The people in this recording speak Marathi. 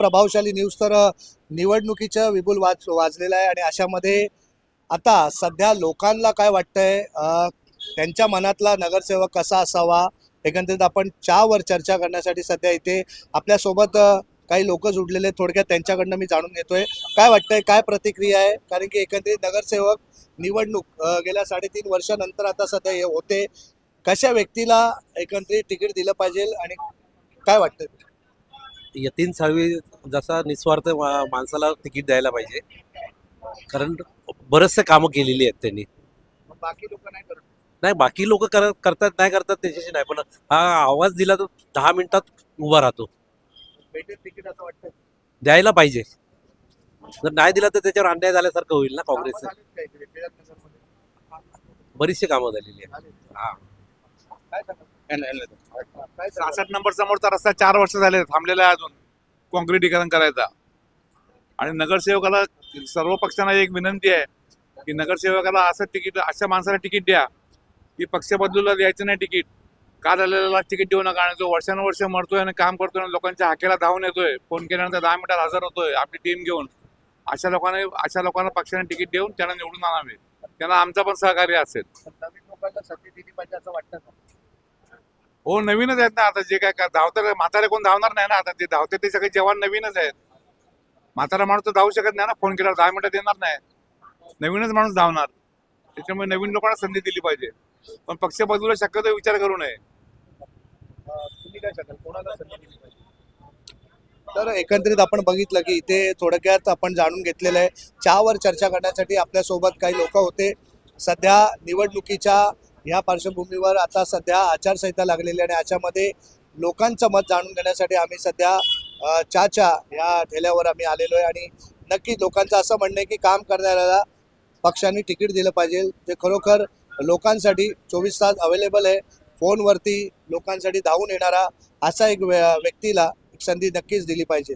प्रभावशाली न्यूज तर निवडणुकीचं विपुल वाच वाजलेलं आहे आणि अशामध्ये आता सध्या लोकांना काय वाटतंय त्यांच्या मनातला नगरसेवक कसा असावा एकंदरीत आपण चहावर चर्चा करण्यासाठी सध्या इथे आपल्यासोबत काही लोक जुडलेले थोडक्यात त्यांच्याकडनं मी जाणून घेतोय. काय वाटतंय काय प्रतिक्रिया आहे? कारण की एकंदरीत नगरसेवक निवडणूक गेल्या साडेतीन वर्षानंतर आता सध्या हे होते. कशा व्यक्तीला एकंदरीत तिकीट दिलं पाहिजे आणि काय वाटतं यतीन साळवी जसा निस्वार्थ माणसाला तिकीट द्यायला पाहिजे. कारण बरेचसे कामं केलेली आहेत त्यांनी. बाकी लोक नाही करत? नाही बाकी लोक करत करतात नाही करतात त्याच्याशी नाही. पण हा आवाज दिला तर दहा मिनिटात उभा राहतो. भेटेल तिकीट असं वाटतं द्यायला पाहिजे. जर नाही दिला तर त्याच्यावर अन्याय झाल्यासारखं होईल ना काँग्रेसचं? बरीचशी कामं झालेली आहेत. हा. काय सहासष्ट नंबर समोरचा रस्ता चार वर्ष झाले थांबलेला आहे अजून. काँक्रिटीकरण करायचा. आणि नगरसेवकाला सर्व पक्षांना एक विनंती आहे की नगरसेवकाला असं तिकीट अशा माणसाला तिकीट द्या. की पक्ष बदलूला द्यायचं नाही तिकीट. का झालेला तिकीट देऊ नका? आणि जो वर्षानुवर्ष मरतोय आणि काम करतोय आणि लोकांच्या हाकेला धावून येतोय फोन केल्यानंतर दहा मिनिटात हजर होतोय आपली टीम घेऊन. अशा लोकांना अशा लोकांना पक्षाने तिकीट देऊन त्यांना निवडून आणावे. त्यांना आमचा पण सहकार्य असेल. हो नवीनच आहेत ना आता जे काय काय धावतं म्हातारे कोण धावणार नाही ना आता. ते धावते ते सगळे जवान नवीनच आहेत. म्हातारा माणूस तर धावू शकत नाही ना. फोन केल्यावर दहा मिनिटं देणार नाही. नवीनच माणूस धावणार. त्याच्यामुळे नवीन लोकांना संधी दिली पाहिजे. पण पक्ष बदलूला शक्यतो विचार करू नये. तुम्ही काय सांगाल कोणाला संधी दिली पाहिजे? तर एकंदरीत आपण बघितलं की इथे थोडक्यात आपण जाणून घेतलेलं आहे. चहावर चर्चा करण्यासाठी आपल्यासोबत काही लोक होते. सध्या निवडणुकीच्या या पार्श्वभूमीवर आता सध्या आचारसंहिता लागलेली आहे आणि याच्यामध्ये लोकांचं मत जाणून घेण्यासाठी आम्ही सध्या चाचा या ठेल्यावर आम्ही आलेलो आहे आणि नक्की लोकांचं असं म्हणणं आहे की काम करणाऱ्याला पक्षांनी तिकीट दिलं पाहिजे. जे खरोखर लोकांसाठी चोवीस तास अवेलेबल आहे फोनवरती लोकांसाठी धावून येणारा असा एक व्य- व्यक्तीला एक संधी नक्कीच दिली पाहिजे.